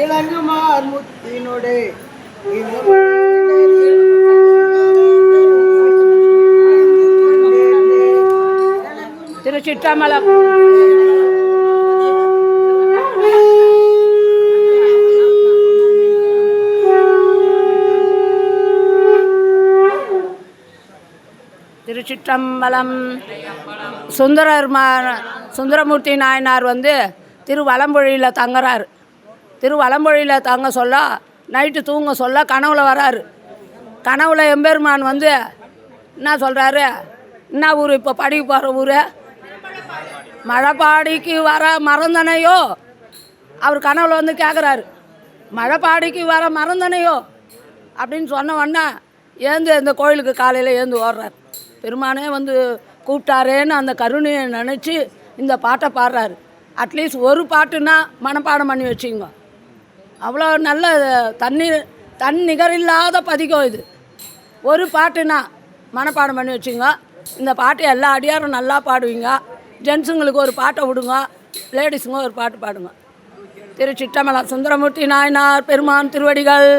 இளங்குமார் முத்தினோடு திருச்சிற்றம்பலம். திருச்சிற்றம்பலம். சுந்தரர் சுந்தரமூர்த்தி நாயனார் வந்து திருவலம்பொழியில் தங்குறாரு. திருவலம்பொழியில் தங்க சொல்ல நைட்டு தூங்க சொல்ல கனவுல வராரு. கனவுல எம்பெருமான் வந்து என்ன சொல்கிறாரு என்ன ஊர் இப்போ படிக்க போகிற ஊர்? மழைப்பாடிக்கு வர மறந்தனையோ அவர் கனவுல வந்து கேட்குறாரு மழைப்பாடிக்கு வர மறந்தனையோ அப்படின்னு சொன்ன உடனே ஏந்து இந்த கோயிலுக்கு காலையில் ஏந்து ஓடுறார். பெருமானே வந்து கூப்பிட்டாரேன்னு அந்த கருணையை நினச்சி இந்த பாட்டை பாடுறாரு. அட்லீஸ்ட் ஒரு பாட்டுன்னா மனப்பாடம் பண்ணி வச்சுங்க அவ்வளோ நல்ல தண்ணீர் தன் நிகரில்லாத பதிகம் இது. ஒரு பாட்டுன்னா மனப்பாடம் பண்ணி வச்சுங்க இந்த பாட்டு எல்லா அடியாரும் நல்லா பாடுவீங்க. ஜென்ஸுங்களுக்கு ஒரு பாட்டை விடுங்க. லேடிஸுங்க ஒரு பாட்டு பாடுங்க. திருச்சிற்றம்பலம் சுந்தரமூர்த்தி நாயனார் பெருமான் திருவடிகள்.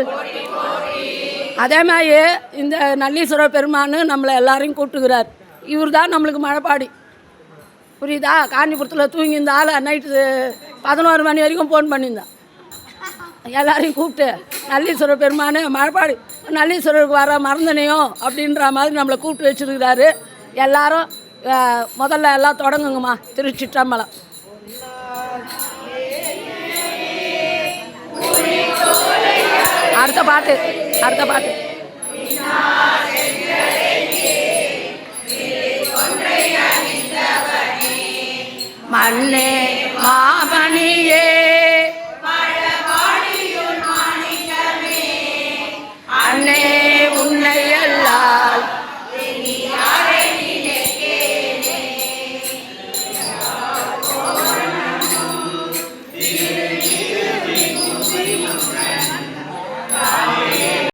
அதே மாதிரி இந்த நல்லீஸ்வரர் பெருமான்னு நம்மளை எல்லாரையும் கூப்பிட்டுக்கிறார் இவர் தான் நம்மளுக்கு மழைப்பாடி புரியுதா? காஞ்சிபுரத்தில் தூங்கி இந்த ஆள் நைட்டு பதினோரு மணி வரைக்கும் ஃபோன் பண்ணியிருந்தான். எல்லாரையும் கூப்பிட்டு நல்லீஸ்வரர் பெருமானு மழைப்பாடு நல்லீஸ்வரருக்கு வர மறந்தனையும் அப்படின்ற மாதிரி நம்மளை கூப்பிட்டு வச்சுருக்கிறாரு. எல்லாரும் முதல்ல எல்லாம் தொடங்குங்கம்மா திருச்சிற்றம்பலம் அடுத்த பாட்டு அடுத்த பாட்டு. அண்ணே மாமணியே.